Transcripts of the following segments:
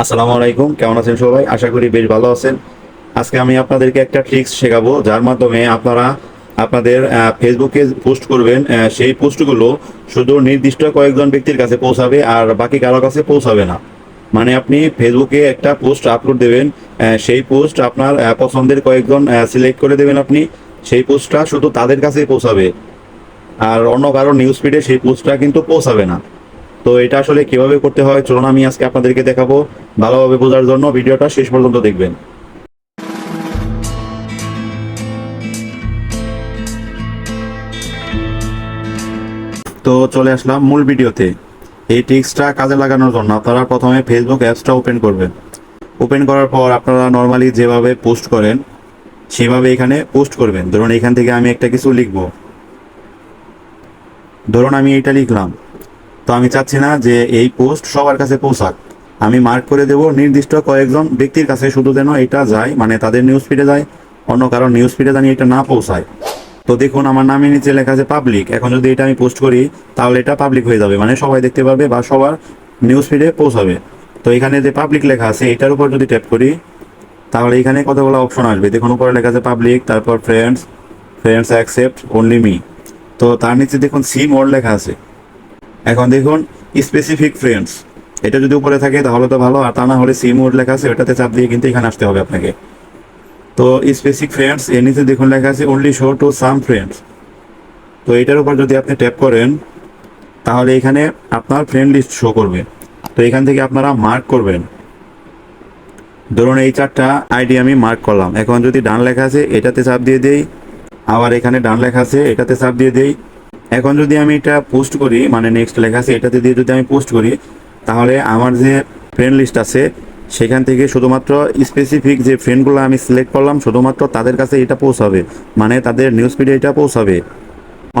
আসসালামু আলাইকুম, কেমন আছেন সবাই? আশা করি বেশ ভালো আছেন। আজকে আমি আপনাদেরকে একটা ট্রিক্স শেখাবো, যার মাধ্যমে আপনারা আপনাদের ফেসবুকে পোস্ট করবেন সেই পোস্টগুলো শুধু নির্দিষ্ট কয়েকজন ব্যক্তির কাছে পৌঁছাবে আর বাকি কারও কাছে পৌঁছাবে না। মানে আপনি ফেসবুকে একটা পোস্ট আপলোড দেবেন সেই পোস্ট আপনার পছন্দের কয়েকজন সিলেক্ট করে দেবেন আপনি, সেই পোস্টটা শুধু তাদের কাছেই পৌঁছাবে। আর অন্য কারও নিউজ ফিডে সেই পোস্টটা কিন্তু পৌঁছাবে না। তো এটা আসলে কীভাবে করতে হয়, চলুন আমি আজকে আপনাদেরকে দেখাবো ভালোভাবে বোঝার জন্য ভিডিওটা শেষ পর্যন্ত দেখবেন। তো চলে আসলাম মূল ভিডিওতে। এই ট্রিক্সটা কাজে লাগানোর জন্য আপনারা প্রথমে ফেসবুক অ্যাপসটা ওপেন করবেন। ওপেন করার পর আপনারা নর্মালি যেভাবে পোস্ট করেন, সেভাবে এখানে পোস্ট করবেন। ধরুন এখান থেকে আমি একটা কিছু লিখব। ধরুন আমি এটা লিখলাম। তো আমি চাচ্ছি না যে এই পোস্ট সবার কাছে পৌঁছাক। আমি মার্ক করে দেব নির্দিষ্ট কয়েকজন ব্যক্তির কাছে শুধু যেন এটা যায় মানে তাদের নিউজ ফিডে যায়, অন্য কারও নিউজ ফিডে জানি এটা না পৌঁছায়। তো দেখুন, আমার নামের নিচে লেখা আছে পাবলিক এখন যদি এটা আমি পোস্ট করি, তাহলে এটা পাবলিক হয়ে যাবে মানে সবাই দেখতে পারবে বা সবার নিউজ ফিডে পৌঁছাবে। তো এখানে যে পাবলিক লেখা আছে, এটার উপর যদি ট্যাপ করি, তাহলে এখানে কতগুলো অপশন আসবে? দেখুন, উপরে লেখা আছে পাবলিক তারপর friends friends except only me তো তার নিচে দেখুন সিম মোড লেখা আছে। এখন দেখুন স্পেসিফিক ফ্রেন্ডস এটা যদি উপরে থাকে তাহলে তো ভালো, আর তা না হলে সি মোড লেখা আছে, ওটাতে চাপ দিয়ে কিন্তু এখানে আসতে হবে আপনাকে। তো স্পেসিফিক ফ্রেন্ডস এর নিচে দেখুন লেখা আছে only show to some friends তো এটার উপর যদি আপনি ট্যাপ করেন, তাহলে এখানে আপনার ফ্রেন্ড লিস্ট শো করবে। তো এখান থেকে আপনারা মার্ক করবেন। ধরুন এই চারটা আইডি আমি মার্ক করলাম। এখন যদি ডান লেখা আছে, এটাতে চাপ দিয়ে দেই। আবার এখানে ডান লেখা আছে, এটাতে চাপ দিয়ে দেই। এখন যদি আমি এটা পোস্ট করি মানে নেক্সট লেখা আছে, এটাতে দিয়ে যদি আমি পোস্ট করি, তাহলে আমার যে ফ্রেন্ড লিস্ট আছে, সেখান থেকে শুধুমাত্র স্পেসিফিক যে ফ্রেন্ডগুলো আমি সিলেক্ট করলাম, শুধুমাত্র তাদের কাছে এটা পৌঁছাবে। মানে তাদের নিউজ ফিডে এটা পৌঁছাবে।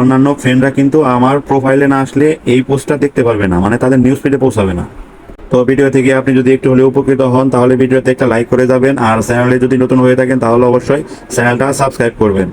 অন্যান্য ফ্রেন্ডরা কিন্তু আমার প্রোফাইলে না আসলে এই পোস্টটা দেখতে পারবে না মানে তাদের নিউজ ফিডে পৌঁছাবে না। তো ভিডিও থেকে আপনি যদি একটু হলেও উপকৃত হন, তাহলে ভিডিওতে একটা লাইক করে যাবেন, আর চ্যানেলে যদি নতুন হয়ে থাকেন, তাহলে অবশ্যই চ্যানেলটা সাবস্ক্রাইব করবেন।